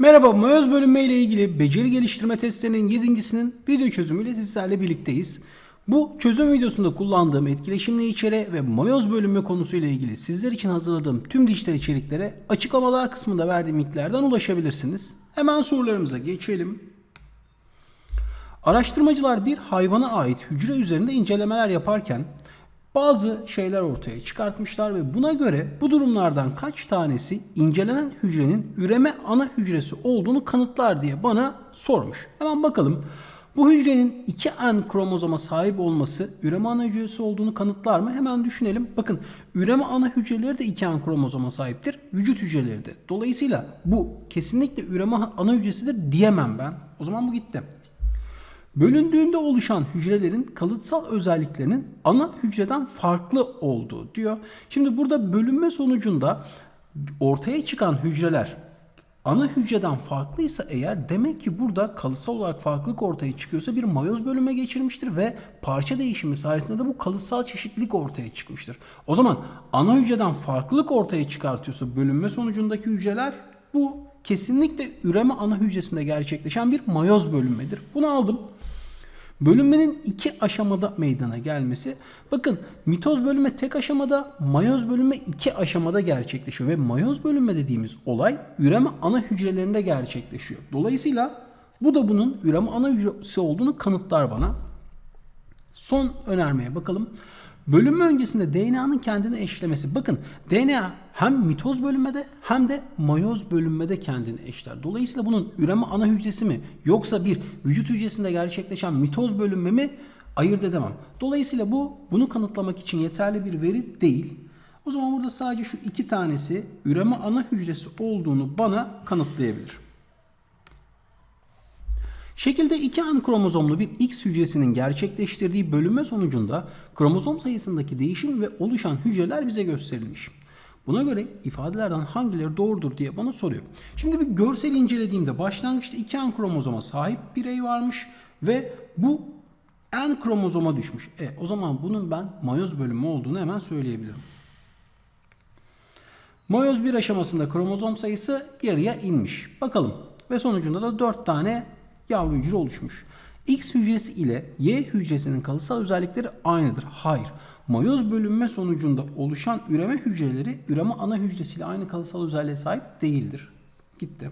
Merhaba, mayoz bölünme ile ilgili beceri geliştirme testlerinin 7.sinin video çözümüyle sizlerle birlikteyiz. Bu çözüm videosunda kullandığım etkileşimli içeri ve mayoz bölünme konusuyla ilgili sizler için hazırladığım tüm dijital içeriklere açıklamalar kısmında verdiğim linklerden ulaşabilirsiniz. Hemen sorularımıza geçelim. Araştırmacılar bir hayvana ait hücre üzerinde incelemeler yaparken bazı şeyler ortaya çıkartmışlar ve buna göre bu durumlardan kaç tanesi incelenen hücrenin üreme ana hücresi olduğunu kanıtlar diye bana sormuş. Hemen bakalım. Bu hücrenin 2N kromozoma sahip olması üreme ana hücresi olduğunu kanıtlar mı? Hemen düşünelim. Bakın üreme ana hücreleri de 2N kromozoma sahiptir. Vücut hücreleri de. Dolayısıyla bu kesinlikle üreme ana hücresidir diyemem ben. O zaman bu gitti. Bölündüğünde oluşan hücrelerin kalıtsal özelliklerinin ana hücreden farklı olduğu diyor. Şimdi burada bölünme sonucunda ortaya çıkan hücreler ana hücreden farklıysa eğer demek ki burada kalıtsal olarak farklılık ortaya çıkıyorsa bir mayoz bölünme geçirmiştir ve parça değişimi sayesinde de bu kalıtsal çeşitlilik ortaya çıkmıştır. O zaman ana hücreden farklılık ortaya çıkartıyorsa bölünme sonucundaki hücreler bu kesinlikle üreme ana hücresinde gerçekleşen bir mayoz bölünmedir. Bunu aldım. Bölünmenin iki aşamada meydana gelmesi. Bakın mitoz bölünme tek aşamada, mayoz bölünme iki aşamada gerçekleşiyor. Ve mayoz bölünme dediğimiz olay üreme ana hücrelerinde gerçekleşiyor. Dolayısıyla bu da bunun üreme ana hücresi olduğunu kanıtlar bana. Son önermeye bakalım. Bölünme öncesinde DNA'nın kendini eşlemesi. Bakın DNA hem mitoz bölünmede hem de mayoz bölünmede kendini eşler. Dolayısıyla bunun üreme ana hücresi mi yoksa bir vücut hücresinde gerçekleşen mitoz bölünme mi ayırt edemem. Dolayısıyla bu bunu kanıtlamak için yeterli bir veri değil. O zaman burada sadece şu iki tanesi üreme ana hücresi olduğunu bana kanıtlayabilir. Şekilde 2 N kromozomlu bir X hücresinin gerçekleştirdiği bölünme sonucunda kromozom sayısındaki değişim ve oluşan hücreler bize gösterilmiş. Buna göre ifadelerden hangileri doğrudur diye bana soruyor. Şimdi bir görsel incelediğimde başlangıçta 2 N kromozoma sahip birey varmış ve bu N kromozoma düşmüş. E, o zaman bunun ben mayoz bölünme olduğunu hemen söyleyebilirim. Mayoz bir aşamasında kromozom sayısı yarıya inmiş. Bakalım. Ve sonucunda da 4 tane yavru hücre oluşmuş. X hücresi ile Y hücresinin kalıtsal özellikleri aynıdır. Hayır. Mayoz bölünme sonucunda oluşan üreme hücreleri üreme ana hücresiyle aynı kalıtsal özelliğe sahip değildir. Gitti.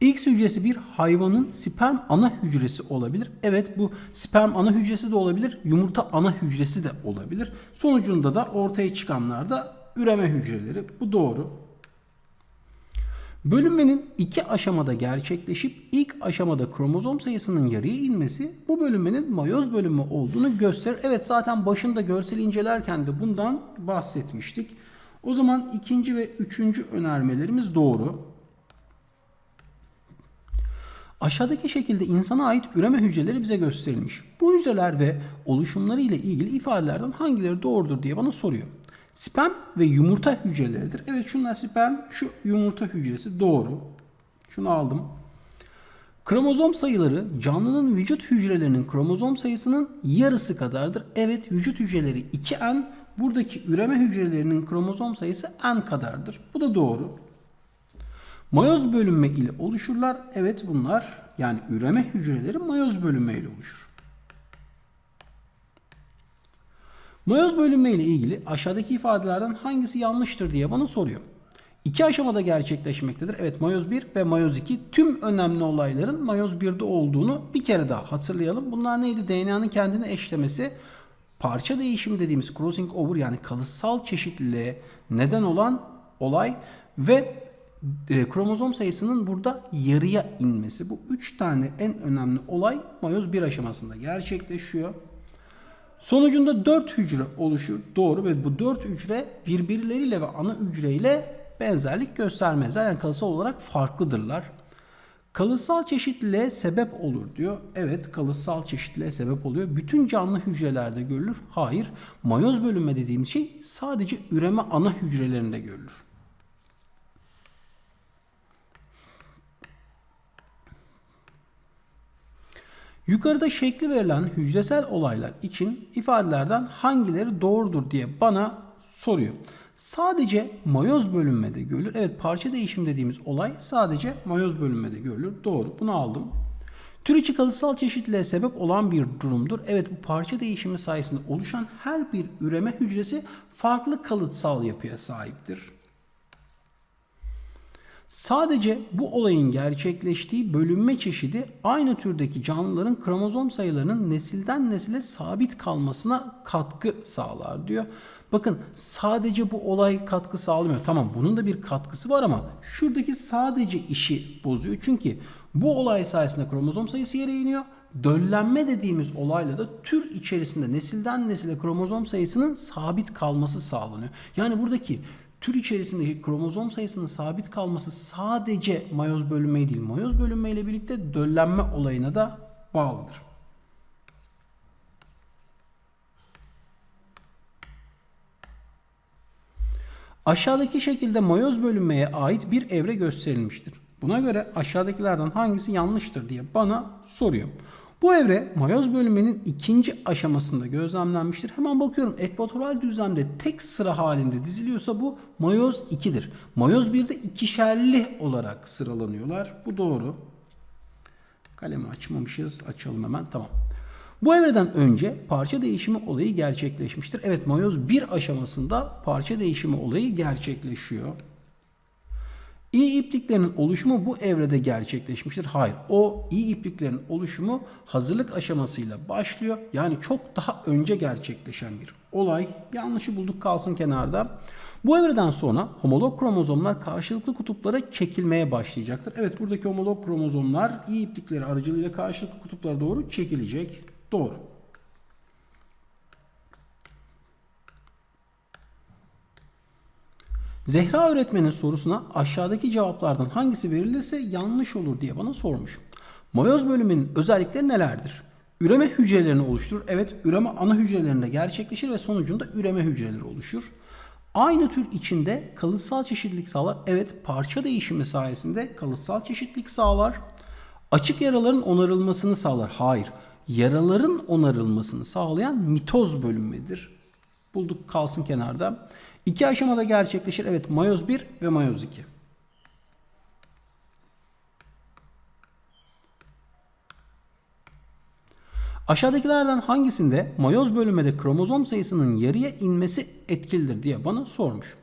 X hücresi bir hayvanın sperm ana hücresi olabilir. Evet bu sperm ana hücresi de olabilir, yumurta ana hücresi de olabilir. Sonucunda da ortaya çıkanlar da üreme hücreleri. Bu doğru. Bölünmenin iki aşamada gerçekleşip ilk aşamada kromozom sayısının yarıya inmesi bu bölünmenin mayoz bölünme olduğunu gösterir. Evet zaten başında görsel incelerken de bundan bahsetmiştik. O zaman ikinci ve üçüncü önermelerimiz doğru. Aşağıdaki şekilde insana ait üreme hücreleri bize gösterilmiş. Bu hücreler ve oluşumları ile ilgili ifadelerden hangileri doğrudur diye bana soruyor. Sperm ve yumurta hücreleridir. Evet şunlar sperm, şu yumurta hücresi doğru. Şunu aldım. Kromozom sayıları canlının vücut hücrelerinin kromozom sayısının yarısı kadardır. Evet vücut hücreleri 2N, buradaki üreme hücrelerinin kromozom sayısı N kadardır. Bu da doğru. Mayoz bölünme ile oluşurlar. Evet bunlar yani üreme hücreleri mayoz bölünme ile oluşur. Mayoz bölünme ile ilgili aşağıdaki ifadelerden hangisi yanlıştır diye bana soruyor. İki aşamada gerçekleşmektedir. Evet mayoz 1 ve mayoz 2 tüm önemli olayların mayoz 1'de olduğunu bir kere daha hatırlayalım. Bunlar neydi? DNA'nın kendini eşlemesi, parça değişimi dediğimiz crossing over yani kalıtsal çeşitliliğe neden olan olay ve e, kromozom sayısının burada yarıya inmesi. Bu üç tane en önemli olay mayoz 1 aşamasında gerçekleşiyor. Sonucunda 4 hücre oluşur. Doğru ve bu 4 hücre birbirleriyle ve ana hücreyle benzerlik göstermezler. Yani kalıtsal olarak farklıdırlar. Kalıtsal çeşitliliğe sebep olur diyor. Evet kalıtsal çeşitliliğe sebep oluyor. Bütün canlı hücrelerde görülür. Hayır. Mayoz bölünme dediğimiz şey sadece üreme ana hücrelerinde görülür. Yukarıda şekli verilen hücresel olaylar için ifadelerden hangileri doğrudur diye bana soruyor. sadece mayoz bölünmede görülür. Evet parça değişim dediğimiz olay sadece mayoz bölünmede görülür. Doğru bunu aldım. Tür içi kalıtsal çeşitliliğe sebep olan bir durumdur. Evet bu parça değişimi sayesinde oluşan her bir üreme hücresi farklı kalıtsal yapıya sahiptir. Sadece bu olayın gerçekleştiği bölünme çeşidi aynı türdeki canlıların kromozom sayılarının nesilden nesile sabit kalmasına katkı sağlar diyor. Bakın sadece bu olay katkı sağlamıyor. Tamam bunun da bir katkısı var ama şuradaki sadece işi bozuyor. Çünkü bu olay sayesinde kromozom sayısı yere iniyor. Döllenme dediğimiz olayla da tür içerisinde nesilden nesile kromozom sayısının sabit kalması sağlanıyor. Yani buradaki tür içerisindeki kromozom sayısının sabit kalması sadece mayoz bölünmeyi değil, mayoz bölünme ile birlikte döllenme olayına da bağlıdır. Aşağıdaki şekilde mayoz bölünmeye ait bir evre gösterilmiştir. Buna göre aşağıdakilerden hangisi yanlıştır diye bana soruyor. Bu evre mayoz bölünmenin ikinci aşamasında gözlemlenmiştir. Hemen bakıyorum ekvatoral düzlemde tek sıra halinde diziliyorsa bu mayoz 2'dir. Mayoz 1'de ikişerli olarak sıralanıyorlar. Bu doğru. Kalemi açmamışız. Açalım hemen. Tamam. Bu evreden önce parça değişimi olayı gerçekleşmiştir. Evet mayoz 1 aşamasında parça değişimi olayı gerçekleşiyor. İyi ipliklerin oluşumu bu evrede gerçekleşmiştir. Hayır, o iyi ipliklerin oluşumu hazırlık aşamasıyla başlıyor. Yani çok daha önce gerçekleşen bir olay. Yanlışı bulduk kalsın kenarda. Bu evreden sonra homolog kromozomlar karşılıklı kutuplara çekilmeye başlayacaktır. Evet buradaki homolog kromozomlar iyi iplikleri aracılığıyla karşılıklı kutuplara doğru çekilecek. Doğru. Zehra öğretmenin sorusuna aşağıdaki cevaplardan hangisi verilirse yanlış olur diye bana sormuş. Mayoz bölümünün özellikleri nelerdir? Üreme hücrelerini oluşturur. Evet üreme ana hücrelerinde gerçekleşir ve sonucunda üreme hücreleri oluşur. Aynı tür içinde kalıtsal çeşitlilik sağlar. Evet parça değişimi sayesinde kalıtsal çeşitlilik sağlar. Açık yaraların onarılmasını sağlar. Hayır. Yaraların onarılmasını sağlayan mitoz bölünmedir. Bulduk kalsın kenarda. İki aşamada gerçekleşir. Evet mayoz 1 ve mayoz 2. Aşağıdakilerden hangisinde mayoz bölünmede kromozom sayısının yarıya inmesi etkilidir diye bana sormuş.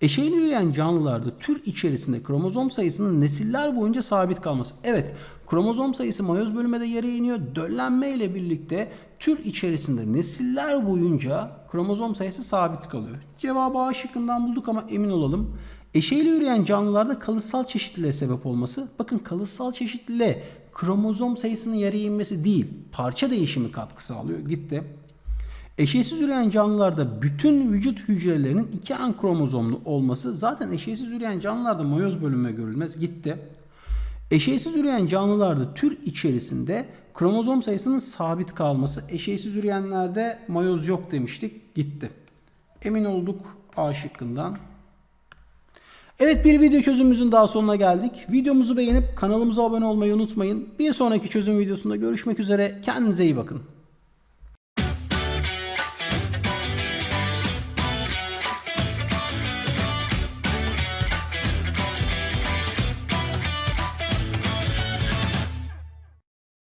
Eşeğli yürüyen canlılarda tür içerisinde kromozom sayısının nesiller boyunca sabit kalması. Evet, kromozom sayısı mayoz bölünmede yarıya iniyor. Döllenme ile birlikte tür içerisinde nesiller boyunca kromozom sayısı sabit kalıyor. Cevabı A şıkkından bulduk ama emin olalım. Eşeğli yürüyen canlılarda kalıtsal çeşitliliğe sebep olması. Bakın kalıtsal çeşitliliğe kromozom sayısının yarıya inmesi değil, parça değişimi katkı sağlıyor. Gitti. Eşeğsiz üreyen canlılarda bütün vücut hücrelerinin iki an kromozomlu olması zaten eşeğsiz üreyen canlılarda mayoz bölünme görülmez. Gitti. Eşeğsiz üreyen canlılarda tür içerisinde kromozom sayısının sabit kalması. Eşeğsiz üreyenlerde mayoz yok demiştik. Gitti. Emin olduk A şıkkından. Evet bir video çözümümüzün daha sonuna geldik. Videomuzu beğenip kanalımıza abone olmayı unutmayın. Bir sonraki çözüm videosunda görüşmek üzere. Kendinize iyi bakın.